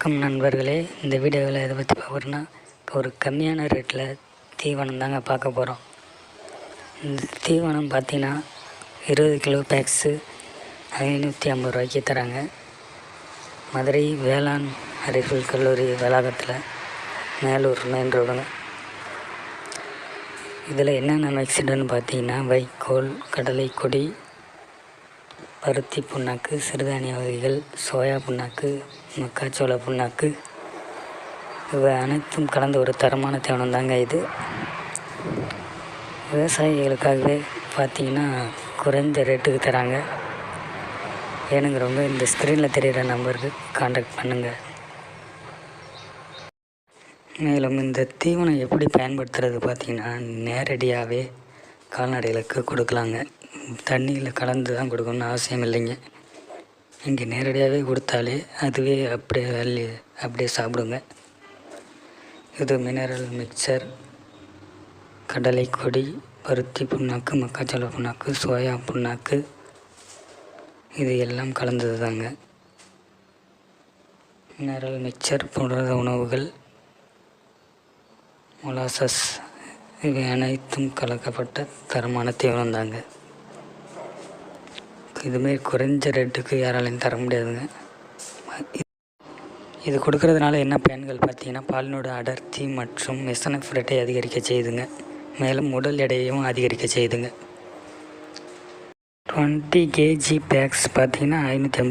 வணக்கம் நண்பர்களே. இந்த வீடியோவில் எதை பற்றி பார்க்குறோன்னா ஒரு கம்மியான ரேட்டில் தீவனம் தாங்க பார்க்க போகிறோம் இந்த தீவனம் பார்த்தீங்கன்னா இருபது கிலோ பேக்ஸு ஐநூற்றி ஐம்பது ரூபாய்க்கு தராங்க. மதுரை வேளாண் அறிவியல் கல்லூரி வளாகத்தில் மேலூர் மெயின் ரோடுங்க இதில் என்னென்ன மிக்சடுன்னு பார்த்தீங்கன்னா வைக்கோல் கடலை கொடி பருத்தி புண்ணாக்கு சிறுதானிய வகைகள் சோயா புண்ணாக்கு மக்காச்சோள புண்ணாக்கு. இவை அனைத்தும் கலந்த ஒரு தரமான தீவனம் தாங்க இது. விவசாயிகளுக்காகவே பார்த்தீங்கன்னா குறைந்த ரேட்டுக்கு தராங்க. ஏனுங்கிறவங்க இந்த ஸ்க்ரீனில் தெரிகிற நம்பருக்கு காண்டாக்ட் பண்ணுங்கள் மேலும் இந்த தீவனம் எப்படி பயன்படுத்துறது பார்த்தீங்கன்னா நேரடியாகவே கால்நடைகளுக்கு கொடுக்கலாங்க. தண்ணியில் கலந்து தான் கொடுக்கணும்னு அவசியம் இல்லைங்க. இங்கே நேரடியாகவே கொடுத்தாலே அதுவே அப்படியே அள்ளி அப்படியே சாப்பிடுங்க. இது மினரல் மிக்சர் கடலை கொடி பருத்தி புண்ணாக்கு மக்காச்சோள புண்ணாக்கு சோயா புண்ணாக்கு இது எல்லாம் கலந்தது தாங்க. மினரல் மிக்சர் போன்ற உணவுகள் மொலாசஸ் இவை அனைத்தும் கலக்கப்பட்ட தரமான தீவனம் தாங்க இதுமாரி குறைஞ்ச ரேட்டுக்கு யாராலையும் தர முடியாதுங்க. இது கொடுக்கறதுனால என்ன பயன்கள் பார்த்தீங்கன்னா பாலினோட அடர்த்தி மற்றும் எஸ்என்எஃப் ரேட்டை அதிகரிக்க செய்யுதுங்க. மேலும் உடல் எடையையும் அதிகரிக்க செய்யுதுங்க. டுவெண்ட்டி கேஜி பேக்ஸ் பார்த்தீங்கன்னா ஐநூற்றி ஐம்பது